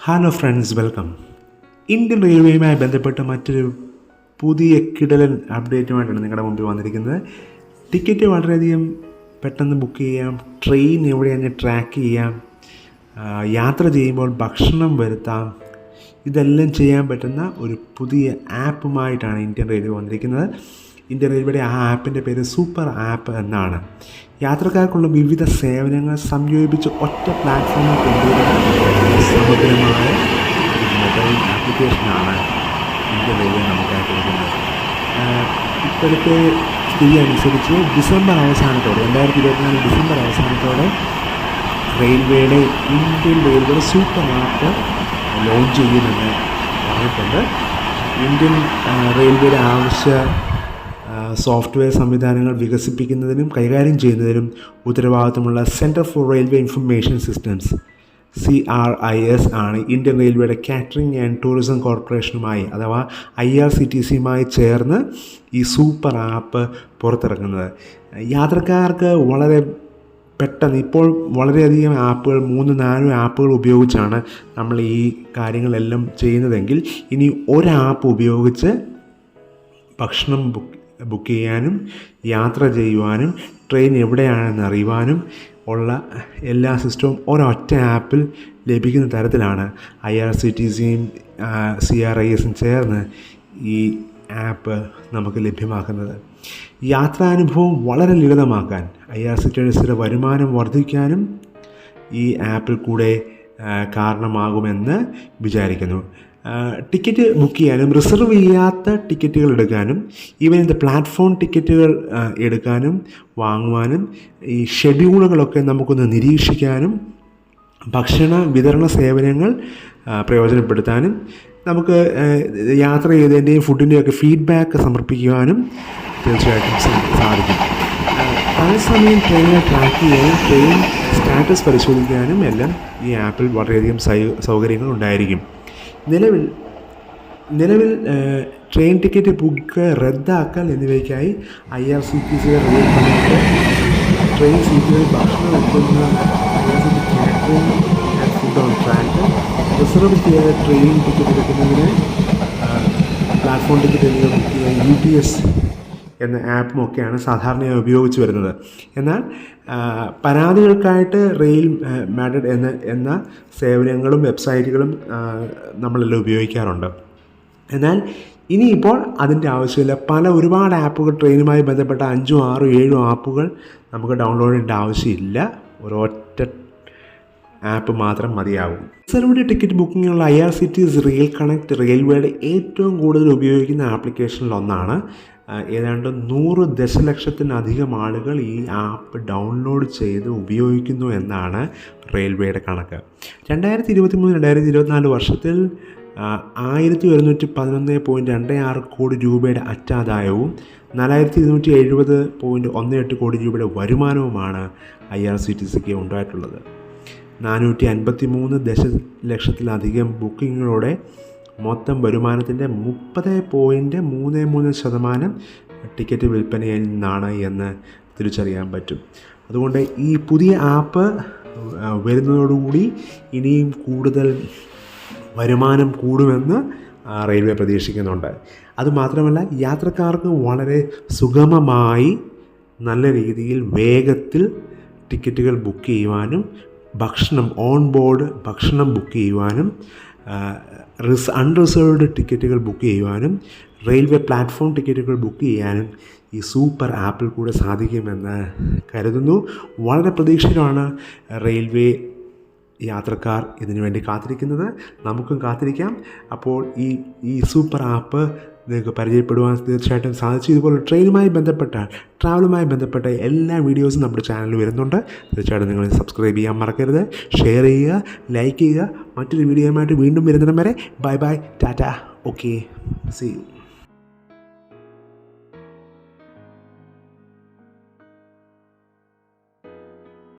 Hello friends welcome Indian റെയിൽവേയുമായി ബന്ധപ്പെട്ട മറ്റൊരു പുതിയ കിടലൻ അപ്ഡേറ്റുമായിട്ടാണ് നിങ്ങളുടെ മുമ്പിൽ വന്നിരിക്കുന്നത്. ടിക്കറ്റ് വളരെയധികം പെട്ടെന്ന് ബുക്ക് ചെയ്യാം ട്രെയിൻ എവിടെയാണ് ട്രാക്ക് ചെയ്യാം യാത്ര ചെയ്യുമ്പോൾ ഭക്ഷണം വരുത്താം ഇതെല്ലാം ചെയ്യാൻ പറ്റുന്ന ഒരു പുതിയ ആപ്പുമായിട്ടാണ് ഇന്ത്യൻ റെയിൽവേ വന്നിരിക്കുന്നത്. ഇന്ത്യൻ റെയിൽവേയുടെ ആ ആപ്പിന്റെ പേര് സൂപ്പർ ആപ്പ് എന്നാണ്. യാത്രക്കാർക്കുള്ള വിവിധ സേവനങ്ങൾ സംയോജിപ്പിച്ച് ഒറ്റ പ്ലാറ്റ്ഫോമിൽ കൊണ്ടുവരുന്ന സമഗ്രമായ മൊബൈൽ ആപ്ലിക്കേഷനാണ് ഇന്ത്യൻ റെയിൽവേ നമുക്കായി കൊടുക്കുന്നത് ഇപ്പോഴത്തെ സ്ഥിതി അനുസരിച്ച് ഡിസംബർ അവസാനത്തോടെ രണ്ടായിരത്തി ഇരുപത്തിനാല് ഡിസംബർ അവസാനത്തോടെ റെയിൽവേയുടെ ഇന്ത്യൻ റെയിൽവേയുടെ സൂപ്പർ ആപ്പ് ലോഞ്ച് ചെയ്യുമെന്ന് പറഞ്ഞിട്ടുണ്ട്. ഇന്ത്യൻ റെയിൽവേയുടെ ആവശ്യ സോഫ്റ്റ്വെയർ സംവിധാനങ്ങൾ വികസിപ്പിക്കുന്നതിനും കൈകാര്യം ചെയ്യുന്നതിനും ഉത്തരവാദിത്തമുള്ള centre for railway information systems C R I S ആണ് ഇന്ത്യൻ റെയിൽവേയുടെ കാറ്ററിംഗ് ആൻഡ് ടൂറിസം കോർപ്പറേഷനുമായി അഥവാ ഐ ആർ സി ടി സിയുമായി ചേർന്ന് ഈ സൂപ്പർ ആപ്പ് പുറത്തിറക്കുന്നത് യാത്രക്കാർക്ക് വളരെ പെട്ടെന്ന് ഇപ്പോൾ വളരെയധികം ആപ്പുകൾ മൂന്ന് നാല് ആപ്പുകൾ ഉപയോഗിച്ചാണ് നമ്മൾ ഈ കാര്യങ്ങളെല്ലാം ചെയ്യുന്നതെങ്കിൽ ഇനി ഒരു ആപ്പ് ഉപയോഗിച്ച് ഭക്ഷണം ബുക്ക് ബുക്ക് ചെയ്യാനും യാത്ര ചെയ്യുവാനും ട്രെയിൻ എവിടെയാണെന്ന് അറിയുവാനും ഉള്ള എല്ലാ സിസ്റ്റവും ഒരൊറ്റ ആപ്പിൽ ലഭിക്കുന്ന തരത്തിലാണ് ഐ ആർ സി ടി സിയും സി ആർ ഐ എസും ചേർന്ന് ഈ ആപ്പ് നമുക്ക് ലഭ്യമാക്കുന്നത്. യാത്രാനുഭവം വളരെ ലളിതമാക്കാൻ ഐ ആർ സി ടി സിയുടെ വരുമാനം വർദ്ധിക്കാനും ഈ ആപ്പിൽ കൂടെ കാരണമാകുമെന്ന് വിചാരിക്കുന്നു. ടിക്കറ്റ് ബുക്ക് ചെയ്യാനും റിസർവ് ചെയ്യാത്ത ടിക്കറ്റുകൾ എടുക്കാനും ഈവൻ ഇത് പ്ലാറ്റ്ഫോം ടിക്കറ്റുകൾ എടുക്കാനും വാങ്ങുവാനും ഈ ഷെഡ്യൂളുകളൊക്കെ നമുക്കൊന്ന് നിരീക്ഷിക്കാനും ഭക്ഷണ വിതരണ സേവനങ്ങൾ പ്രയോജനപ്പെടുത്താനും നമുക്ക് യാത്ര ചെയ്തതിന്റെയും ഫുഡിന്റെയും ഒക്കെ ഫീഡ്ബാക്ക് സമർപ്പിക്കുവാനും തീർച്ചയായിട്ടും സാധിക്കും. ആ, തത്സമയം ട്രെയിനിനെ ട്രാക്ക് ചെയ്യാനും ട്രെയിൻ സ്റ്റാറ്റസ് പരിശോധിക്കാനും എല്ലാം ഈ ആപ്പിൽ വളരെയധികം സൗകര്യങ്ങൾ ഉണ്ടായിരിക്കും നിലവിൽ നിലവിൽ ട്രെയിൻ ടിക്കറ്റ് ബുക്ക് റദ്ദാക്കൽ എന്നിവയ്ക്കായി ഐ ആർ സി ടി സിയുടെ റെയിൽ പണിക്ക് ട്രെയിൻ സീറ്റുകളിൽ ഭക്ഷണം എത്തുന്ന ഫുഡ് ഓൺ ട്രാക്ക് റിസർവ് ചെയ്ത ട്രെയിൻ ടിക്കറ്റ് എടുക്കുന്നതിന് പ്ലാറ്റ്ഫോം ടിക്കറ്റ് എന്നിവ ബുക്ക് ചെയ്യാൻ യു ടി എസ് എന്ന ആപ്പും ഒക്കെയാണ് സാധാരണയായി ഉപയോഗിച്ച് വരുന്നത്. എന്നാൽ പരാതികൾക്കായിട്ട് റെയിൽ മാഡഡ് എന്ന എന്ന സേവനങ്ങളും വെബ്സൈറ്റുകളും നമ്മളെല്ലാം ഉപയോഗിക്കാറുണ്ട്. എന്നാൽ ഇനിയിപ്പോൾ അതിന്റെ ആവശ്യമില്ല. പല ഒരുപാട് ആപ്പുകൾ ട്രെയിനുമായി ബന്ധപ്പെട്ട അഞ്ചും ആറും ഏഴും ആപ്പുകൾ നമുക്ക് ഡൗൺലോഡ് ചെയ്യേണ്ട ആവശ്യമില്ല. ഒരൊറ്റ ആപ്പ് മാത്രം മതിയാകും reserved ticket ബുക്കിങ്ങിനുള്ള I R C T rail connect റെയിൽവേയുടെ ഏറ്റവും കൂടുതൽ ഉപയോഗിക്കുന്ന ആപ്ലിക്കേഷനിൽ ഒന്നാണ് ആ, ഏതാണ്ട് നൂറ് ദശലക്ഷത്തിനധികം ആളുകൾ ഈ ആപ്പ് ഡൗൺലോഡ് ചെയ്ത് ഉപയോഗിക്കുന്നു എന്നാണ് റെയിൽവേയുടെ കണക്ക്. രണ്ടായിരത്തി ഇരുപത്തി മൂന്ന് രണ്ടായിരത്തി ഇരുപത്തിനാല് വർഷത്തിൽ ആയിരത്തി ഒരുന്നൂറ്റി പതിനൊന്ന് പോയിന്റ് രണ്ട് ആറ് കോടി രൂപയുടെ അറ്റാദായവും നാലായിരത്തി ഇരുന്നൂറ്റി എഴുപത് പോയിന്റ് ഒന്ന് എട്ട് കോടി രൂപയുടെ വരുമാനവുമാണ് ഐ ആർ സി ടി സിക്ക് ഉണ്ടായിട്ടുള്ളത്. നാനൂറ്റി അൻപത്തി മൂന്ന് ദശലക്ഷത്തിലധികം ബുക്കിങ്ങുകളോടെ മൊത്തം വരുമാനത്തിന്റെ മുപ്പത് പോയിന്റ് മൂന്ന് മൂന്ന് ശതമാനം ടിക്കറ്റ് വിൽപ്പനയിൽ നിന്നാണ് എന്ന് തിരിച്ചറിയാൻ പറ്റും. അതുകൊണ്ട് ഈ പുതിയ ആപ്പ് വരുന്നതോടുകൂടി ഇനിയും കൂടുതൽ വരുമാനം കൂടുമെന്ന് റെയിൽവേ പ്രതീക്ഷിക്കുന്നുണ്ട്. അതുമാത്രമല്ല യാത്രക്കാർക്ക് വളരെ സുഗമമായി നല്ല രീതിയിൽ വേഗത്തിൽ ടിക്കറ്റുകൾ ബുക്ക് ചെയ്യുവാനും ഭക്ഷണം ഓൺ ബോർഡ് ഭക്ഷണം ബുക്ക് ചെയ്യുവാനും റിസ് അൺറിസർവ്ഡ് ടിക്കറ്റുകൾ ബുക്ക് ചെയ്യുവാനും റെയിൽവേ പ്ലാറ്റ്ഫോം ടിക്കറ്റുകൾ ബുക്ക് ചെയ്യാനും ഈ സൂപ്പർ ആപ്പിൽ കൂടെ സാധിക്കുമെന്ന് കരുതുന്നു. വളരെ പ്രതീക്ഷയിലാണ് റെയിൽവേ യാത്രക്കാർ ഇതിനു വേണ്ടി കാത്തിരിക്കുന്നത്. നമുക്കും കാത്തിരിക്കാം. അപ്പോൾ ഈ ഈ സൂപ്പർ ആപ്പ് നിങ്ങൾക്ക് പരിചയപ്പെടുവാൻ തീർച്ചയായിട്ടും സാധിച്ചു. ഇതുപോലെ ട്രെയിനുമായി ബന്ധപ്പെട്ട ട്രാവലുമായി ബന്ധപ്പെട്ട എല്ലാ വീഡിയോസും നമ്മുടെ ചാനലിൽ വരുന്നുണ്ട്. തീർച്ചയായിട്ടും നിങ്ങൾ സബ്സ്ക്രൈബ് ചെയ്യാൻ മറക്കരുത്. ഷെയർ ചെയ്യുക ലൈക്ക് ചെയ്യുക. മറ്റൊരു വീഡിയോയുമായിട്ട് വീണ്ടും വരുന്നിടം വരെ. Bye bye tata okay see you